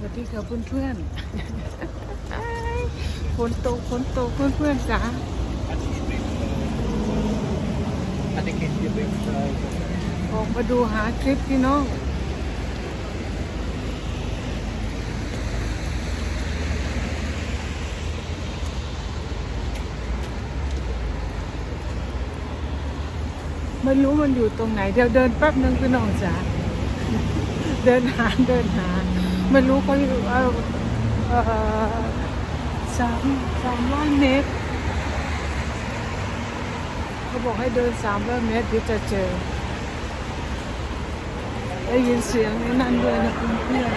สวัสดีค่ะเพื่อนๆฝนตกฝนตกเพื่อนๆจ๋า I think it's a big size. ออกมาดูหาคลิปพี่น้องไม่รู้มันอยู่ตรงไหน เดี๋ยวเดินแป๊บนึงพี่น้องจ๋าเดินหาเดินหา ไม่รู้เขาอยู่สามสามร้อยเมตรเขาบอกให้เดินสามร้อยเมตรถึงจะเจอได้ยินเสียงนนั้นด้วยนะเพื่อน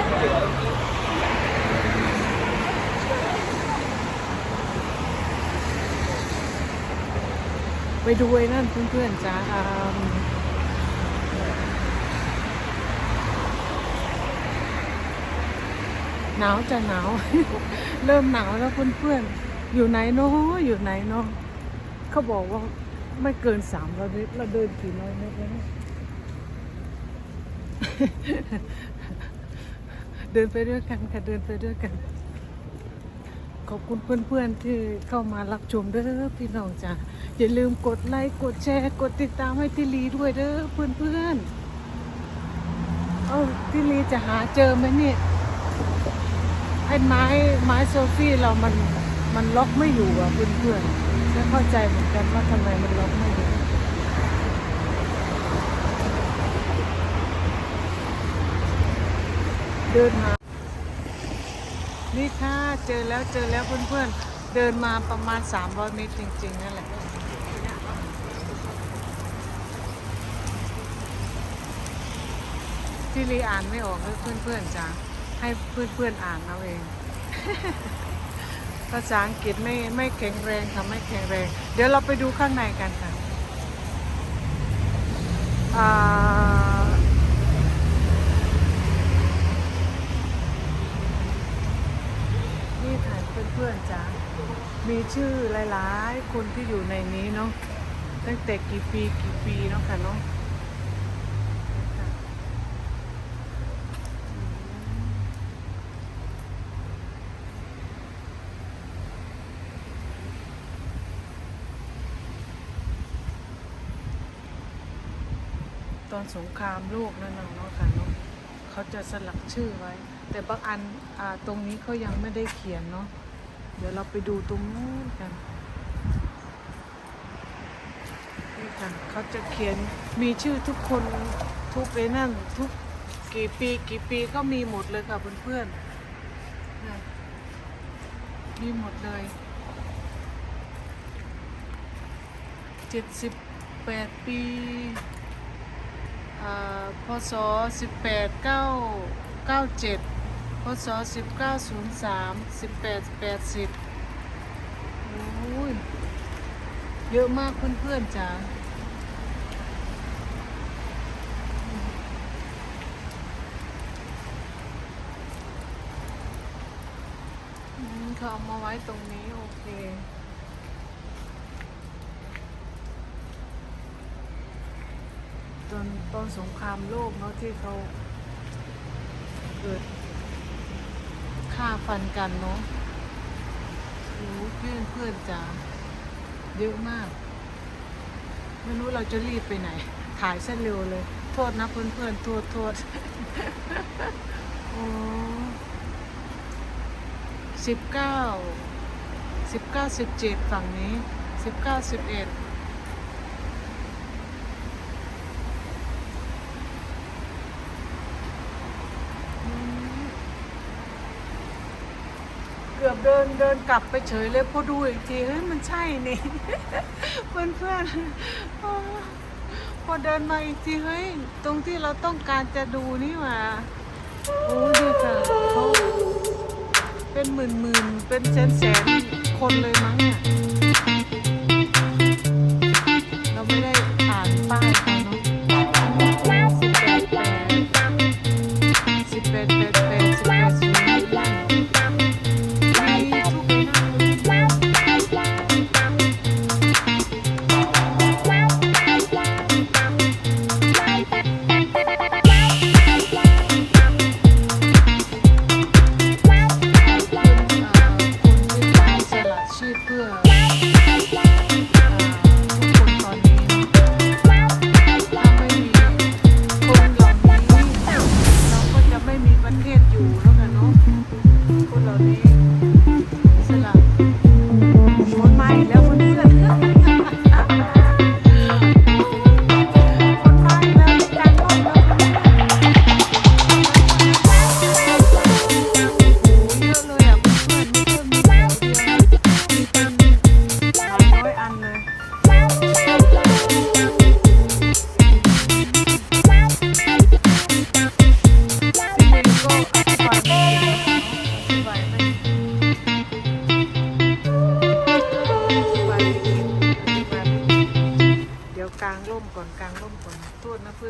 ไปดูไอ้นั่นเพื่อนๆจ้าอ่า หนาวจะหนาว เริ่มหนาวแล้วเพื่อนๆ อยู่ไหนเนาะอยู่ไหนเนาะเขาบอกว่าไม่เกินสามร้อยเมตรเราเดินกี่ร้อยเมตรแล้วเดินไปด้วยกันค่ะเดินไปด้วยกัน ขอบคุณเพื่อนๆที่เข้ามารับชมเด้อพี่น้องจ้ะอย่าลืมกดไลค์กดแชร์กดติดตามให้พี่ลีด้วยเด้อเพื่อนๆ เอ้าพี่ลีจะหาเจอไหมเนี่ย ไอ้ไม้ไม้โซฟี่เรามันมันล็อกไม่อยู่อะเพื่อนๆไม่เข้าใจเหมือนกันว่าทำไมมันล็อกไม่อยู่เดินหานี่ค่ะเจอแล้วเจอแล้วเพื่อนๆ เดินมาประมาณ 300 เมตรจริงๆนั่นแหละที่รีอ่านไม่ออกเลยเพื่อนๆจ้ะ ให้เพื่อนๆอ่านเอาเองภาษาอังกฤษไม่ไม่แข็งแรงค่ะไม่แข็งแรง เดี๋ยวเราไปดูข้างในกันค่ะอ่านี่ถ่ายเพื่อนๆจ้ามีชื่อหลายๆ คนที่อยู่ในนี้เนาะตั้งแต่กี่ปีกี่ปีเนาะค่ะเนาะ ตอนสงครามโลกนั่นเนาะค่ะเนาะเขาจะสลักชื่อไว้ แต่บางอันอ่าตรงนี้เขายังไม่ได้เขียนเนาะเดี๋ยวเราไปดูตรงนู้นกันนี่ค่ะเขาจะเขียนมีชื่อทุกคนทุกไอ้นั่นทุกกี่ปีกี่ปีก็มีหมดเลยค่ะเพื่อนๆนมีหมดเลยเจ็ดสิบแปดปี พศสิบแปดเก้าเก้าเจ็ดพศสิบเก้าศูนย์สามสิบแปดแปดสิบโอ้ย เยอะมากเพื่อนๆจ้าเขาเอามาไว้ตรงนี้ โอเค ตอนตอนสงครามโลกเนาะที่เขาเกิดฆ่าฟันกันเนาะโอ้เพื่อนเพื่อนๆจ๋าเยอะมาก ไม่รู้เราจะรีบไปไหน ถ่ายเส้นเร็วเลย โทษนะเพื่อนเพื่อนๆโทษโทษโอ้สิบเก้าสิบเก้าสิบเจ็ดฝั่งนี้สิบเก้าสิบเอ็ด เดินเดินกลับไปเฉยเลยพอดูอีกทีเฮ้ยมันใช่นี่ เพื่อนเพื่อนพอเดินมาอีกทีเฮ้ยตรงที่เราต้องการจะดูนี่หว่าโอ้ดีค่ะเขาเป็นหมื่นหมื่นเป็นแสนแสนคนเลยมั้งเนี่ย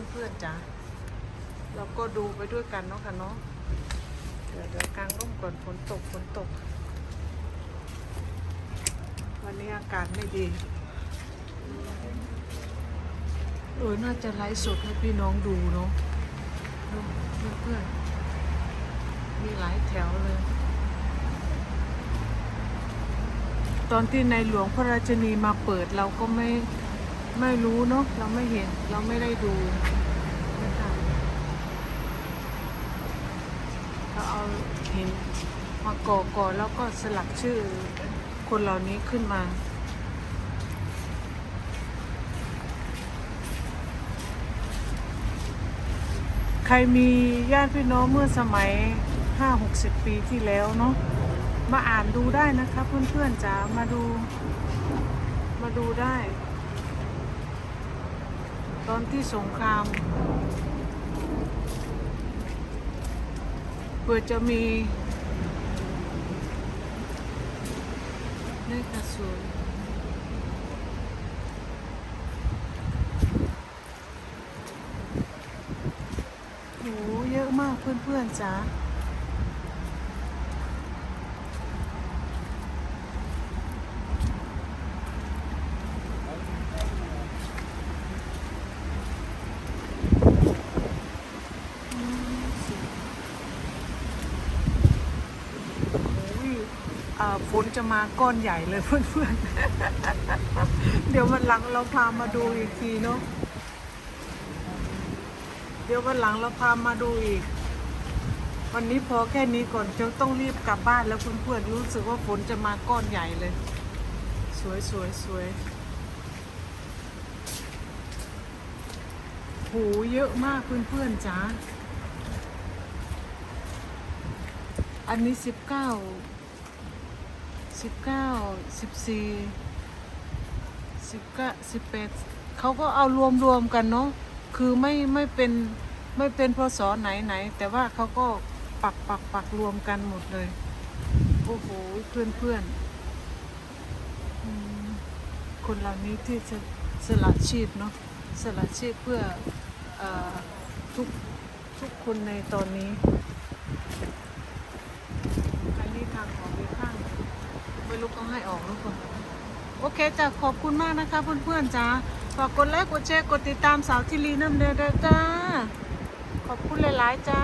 เพื่อนจ้าเราก็ดูไปด้วยกันเนาะค่ะเนาะเดี๋ยวเดี๋ยวกลางร่มก่อนฝนตกฝนตก วันนี้อากาศไม่ดีเออน่าจะไลฟ์สดให้พี่น้องดูเนาะเพื่อนๆมีหลายแถวเลย ตอนที่ในหลวงพระราชนีมาเปิดเราก็ไม่ ไม่รู้เนาะเราไม่เห็นเราไม่ได้ดูนะคะเราเอาเห็นมาก่อก่อแล้วก็สลักชื่อคนเหล่านี้ขึ้นมาใครมีญาติพี่น้องเมื่อสมัย 5-60 ปีที่แล้วเนาะมาอ่านดูได้นะครับเพื่อนๆจ๋ามาดูมาดูได้ ตอนที่สงครามเพื่อจะมีเลขกระสุนโหเยอะมากเพื่อนๆจ๋า อุ้ยอ่า ฝนจะมาก้อนใหญ่เลยเพื่อนๆ เดี๋ยววันหลังเราพามาดูอีกทีเนาะ เดี๋ยววันหลังเราพามาดูอีก วันนี้พอแค่นี้ก่อนเดี๋ยวต้องรีบกลับบ้านแล้วเพื่อนๆรู้สึกว่าฝนจะมาก้อนใหญ่เลย สวยสวยสวยโหเยอะมากเพื่อนๆจ้าอันนี้สิบเก้า สิบเก้าสิบสี่สิบเก้าสิบแปดเขาก็เอารวมรวมๆกันเนาะคือไม่ไม่เป็นไม่เป็นพศไหนไหน แต่ว่าเขาก็ปักปักปักรวมกันหมดเลย โอ้โหเพื่อนเพื่อนคนเหล่านี้ที่จะสละชีพเนาะสละชีพเพื่ออทุกทุกคนในตอนนี้นี้ทางออกอีกข้างหนึ่งไม่รู้เขาให้ออกหรือเปล่าโอเค จ้ะขอบคุณมากนะคะเพื่อนๆจ้าฝากกดไลค์กดแชร์กดติดตามสาวทิลีน้ำเดือดจ้าขอบคุณหลายๆจ้า